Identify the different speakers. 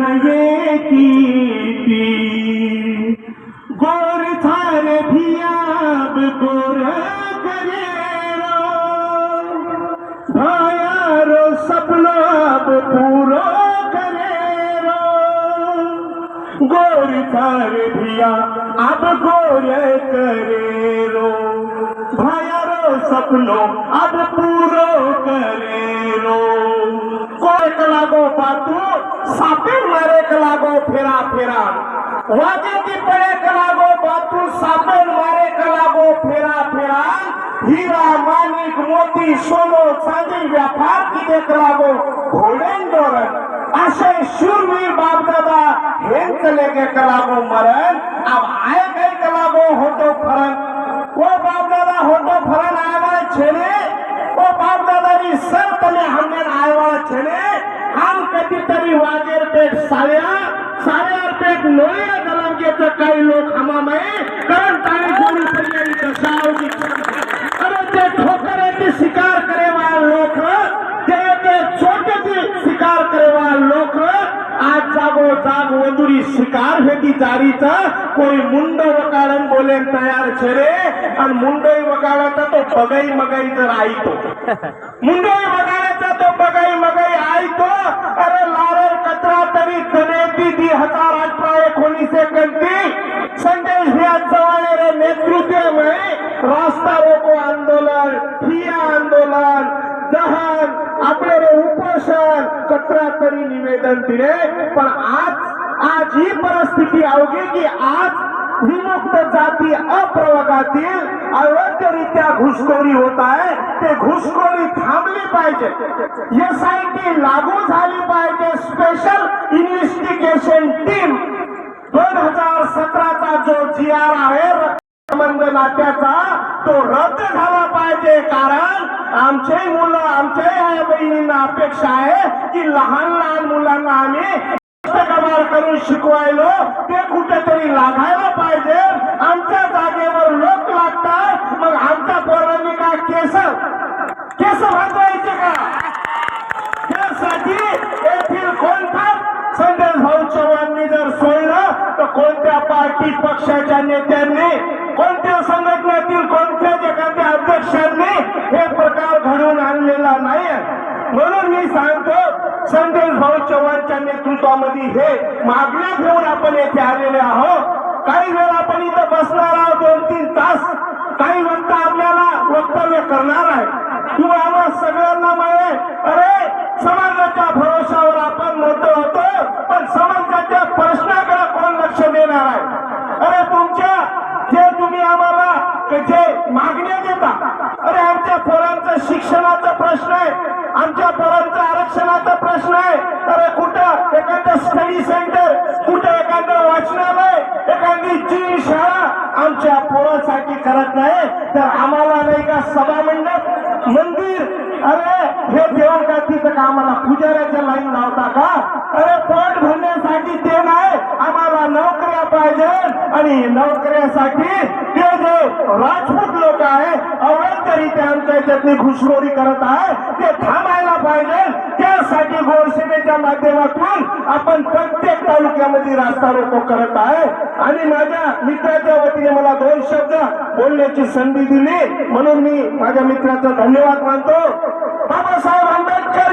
Speaker 1: মাঝে কি গোর থার ভিয়াব গোর করে ভায়ারো সপনো আব পুরো করে গোর থার ভিয়া আব গোর করে ভায়ারো সপনো আব পুরো করে रो कोई लागो बातू सापे मारेक लागो फेरा फेरा. वाजे पळेक लागो बातू सापे मारेक लागो फेरा फेरा. हिरा माणिक मोती सोनो चांदी व्यापार कितेक लागो? घोडेंदोर असे शूरवीर बापदादा हेच लेके लागो मरण. अब आय काय लागो होते वागेर पेठ साल्या साल्यार पेठ नोया गलंगेचं काही लोक हमामे कारण ताई गोरी पडलेली दशावधी अरे ते ठोकराची शिकार करेवा लोक ते ते छोटे शिकार करेवा लोक आज जागो जाग वदुरी शिकार भेटी जारीचा कोई मुंड वकाळन बोले तयार छे रे आणि मुंडई वकाळाचा तो बगाई मगाई जर आईतो. मुंडई वगाळाचा तो बगाई मगाई आईतो अरे लारर कचरा तरी कनेती दी हजार अठरा एकोणीस एकोणती संदेश भैया चव्हाण रे नेतृत्व में रास्ता रोको आंदोलन ठिया आंदोलन दहन आपले रे उपोषण कचरा तरी निवेदन दिले. पण आज आज ही परिस्थिती अवघी की आज विमुक्त जाती अप्रवर्गातील अयोग्यरित्या घुसखोरी होत आहे. ते घुसखोरी थांबली पाहिजे. एस आय टी लागू झाली पाहिजे. स्पेशल इंग्लिश टीम दोन हजार सतराचा आहे नात्याचा तो रद्द झाला पाहिजे. कारण आमचे मुलं आमच्या या बहिणींना अपेक्षा आहे की लहान लहान मुलांना आम्ही कमाल करून शिकवायलो. ते कुठेतरी लागायला पाहिजे. आमच्या जागेवर लोक लागतात. मग आमच्या पोरांनी काय केसर केस भाजवायचे का त्यासाठी येथील कोणता संदेश भाऊ चव्हाणनी जर सोडलं तर कोणत्या पार्टी पक्षाच्या नेत्यांनी कोणत्या संघटनेतील कोणत्याच एखाद्या अध्यक्षांनी हे प्रकार घडवून आणलेला नाही म्हणून मी सांगतो संदेश भाऊ चव्हाणच्या नेतृत्वामध्ये हे मागण्या घेऊन आपण येथे आलेले आहोत. काही वेळ आपण इथं बसणार आहोत दोन तीन तास. काही वक्ता आपल्याला वक्तव्य करणार आहे किंवा आम्हा सगळ्यांना माहिती अरे समाजाच्या भरोशावर आपण मोठं होतो पण समाजाच्या प्रश्नाकडे आम्हाला जे मागण्या देता. अरे आमच्या पोरांचं शिक्षणाचा प्रश्न आहे. आमच्या पोरांचा आरक्षणाचा प्रश्न आहे. अरे कुठं? एखादं स्टडी सेंटर कुठं एखादं वाचनालय एखादी जी शाळा आमच्या पोरासाठी करत नाही. तर आम्हाला नाही का सभा मंडप मंदिर अरे हे देऊन का आम्हाला पुजाऱ्याच्या लाईन लावता का? अरे पोट भरण्यासाठी ते नाही आम्हाला नोकऱ्या पाहिजे आणि नोकऱ्यासाठी ते जे राजपूत लोक आहे अवैधरित्या आमच्या याच्यातली घुसखोरी करत आहे ते थांबायला पाहिजे त्यासाठी गोरसेनेच्या माध्यमातून आपण प्रत्येक तालुक्यामध्ये रास्ता रोको करत आहे. आणि माझ्या मित्राच्या वतीने मला दोन शब्द बोलण्याची संधी दिली. म्हणून मी माझ्या मित्राचा धन्यवाद मानतो. बाबासाहेब आंबेडकर